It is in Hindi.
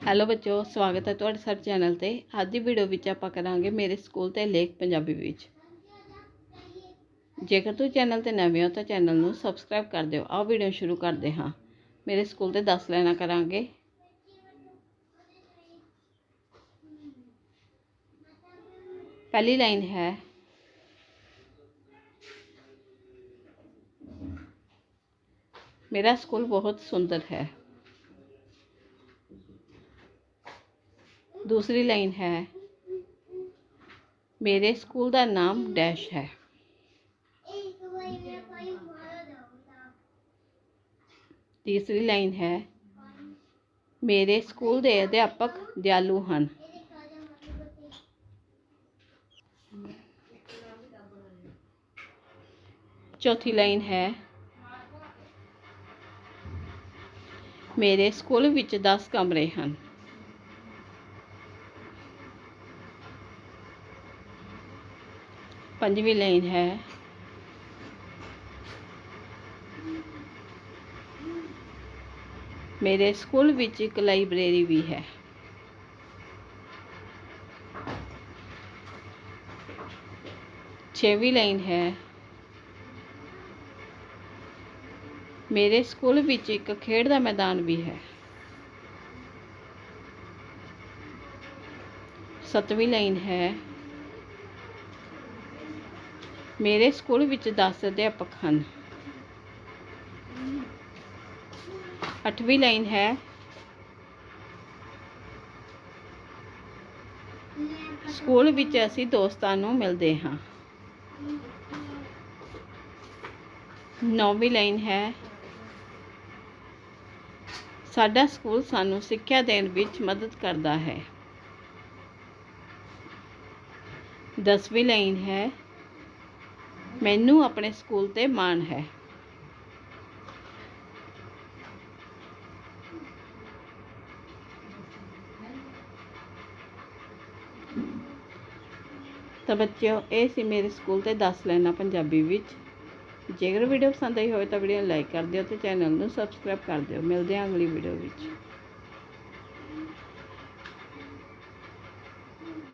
ਹੈਲੋ ਬੱਚੋ ਸਵਾਗਤ ਹੈ ਤੁਹਾਡੇ ਸਾਡੇ ਚੈਨਲ ਤੇ ਅੱਜ ਦੀ ਵੀਡੀਓ ਵਿੱਚ ਆਪਾਂ ਕਰਾਂਗੇ ਮੇਰੇ ਸਕੂਲ ਤੇ ਲੇਖ ਪੰਜਾਬੀ ਵਿੱਚ ਜੇਕਰ ਤੁਸੀਂ ਚੈਨਲ ਤੇ ਨਵੇਂ ਹੋ ਤਾਂ ਚੈਨਲ ਨੂੰ ਸਬਸਕ੍ਰਾਈਬ ਕਰ ਦਿਓ ਆਓ ਵੀਡੀਓ ਸ਼ੁਰੂ ਕਰਦੇ ਹਾਂ ਮੇਰੇ ਸਕੂਲ ਤੇ 10 ਲਾਈਨਾਂ ਕਰਾਂਗੇ ਪਹਿਲੀ ਲਾਈਨ ਹੈ ਮੇਰਾ ਸਕੂਲ ਬਹੁਤ ਸੁੰਦਰ ਹੈ दूसरी लाइन है। मेरे स्कूल का नाम डैश है। तीसरी लाइन है। मेरे स्कूल के अध्यापक दयालु हैं चौथी लाइन है। मेरे स्कूल दस कमरे हैं पंजवीं लाइन है। मेरे स्कूल विच एक लाइब्रेरी भी है। छेवीं लाइन है। मेरे स्कूल विच एक खेड का मैदान भी है। सतवीं लाइन है। ਮੇਰੇ ਸਕੂਲ ਵਿੱਚ 10 ਅਧਿਆਪਕ ਹਨ। ਅੱਠਵੀਂ ਲਾਈਨ ਹੈ। ਸਕੂਲ ਵਿੱਚ ਅਸੀਂ ਦੋਸਤਾਂ ਨੂੰ ਮਿਲਦੇ ਹਾਂ। ਨੌਵੀਂ ਲਾਈਨ ਹੈ। ਸਾਡਾ ਸਕੂਲ ਸਾਨੂੰ ਸਿੱਖਿਆ ਦੇਣ ਵਿੱਚ ਮਦਦ ਕਰਦਾ ਹੈ। ਦਸਵੀਂ ਲਾਈਨ ਹੈ। ਮੈਨੂੰ ਆਪਣੇ ਸਕੂਲ ਤੇ ਮਾਣ ਹੈ। ਤਾਂ ਬੱਚਿਓ, ਇਹ ਸੀ ਮੇਰੇ ਸਕੂਲ ਤੇ 10 ਲਾਈਨਾਂ ਪੰਜਾਬੀ ਵਿੱਚ। ਜੇਕਰ ਵੀਡੀਓ ਪਸੰਦ ਆਈ ਹੋਵੇ ਤਾਂ ਵੀਡੀਓ ਨੂੰ ਲਾਈਕ ਕਰ ਦਿਓ ਤੇ ਚੈਨਲ ਨੂੰ ਸਬਸਕ੍ਰਾਈਬ ਕਰ ਦਿਓ। ਮਿਲਦੇ ਹਾਂ ਅਗਲੀ ਵੀਡੀਓ ਵਿੱਚ।